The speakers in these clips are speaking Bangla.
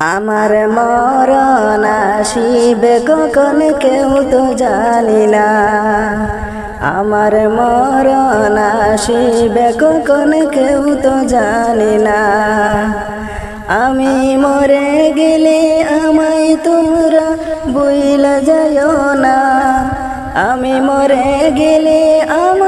আমার মরণ আসিবে কখন কেউ তো জানি না। আমার মরণ আসিবে কখন কেউ তো জানি না। আমি মরে গেলে আমায় তোমরা বইলা যাইও না। আমি মরে গেলে আমায়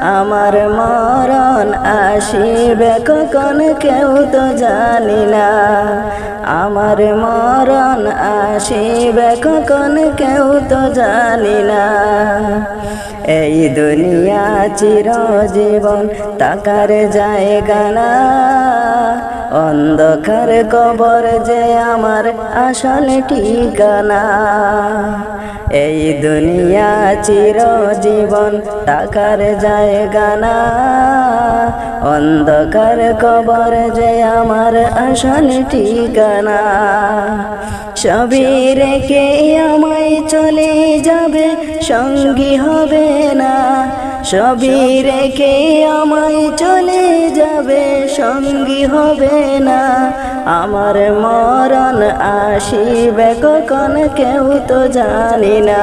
আমার মরণ আসিবে কখন কেউ তো জানি না। আমার মরণ আসিবে কখন কেউ তো জানি না। এই দুনিয়া চিরজীবন তাকার জায়গা না। অন্ধকার কবর যে আমার আসল ঠিকানা। এই দুনিয়া চিরজীবন তাকার জায়গা না অন্ধকার কবর যে আমার আসল ঠিকানা। সবই রেখে আমায় চলে যাবে, সঙ্গী হবে না। সবই রেখে আমায় চলে যাবে, সঙ্গী হবে না। আমার মরণ আসিবে কখন কেউ তো জানি না।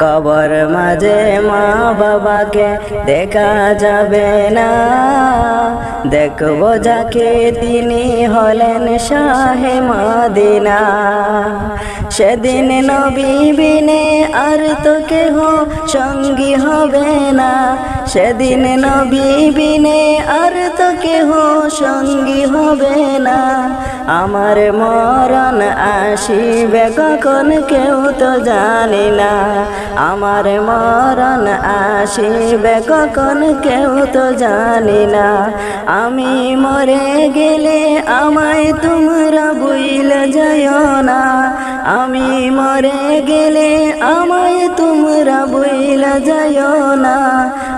কবর মাঝে মা বাবাকে দেখা যাবে না। দেখব যাকে তিনি হলেন শাহে মাদিনা। সেদিন নবী বিনে আর তো কেহ সঙ্গী হবে না। সেদিন নবী বিনে আর তো কেহ সঙ্গী হবে না। আমার মরণ আসিবে কখন কেউ তো জানি না। আমার মরণ আসিবে কখন কেউ তো জানি না। আমি মরে গেলে আমায় তোমরা বইল যাইও না। আমি মরে গেলে আমায় তোমরা বইল যাইও না।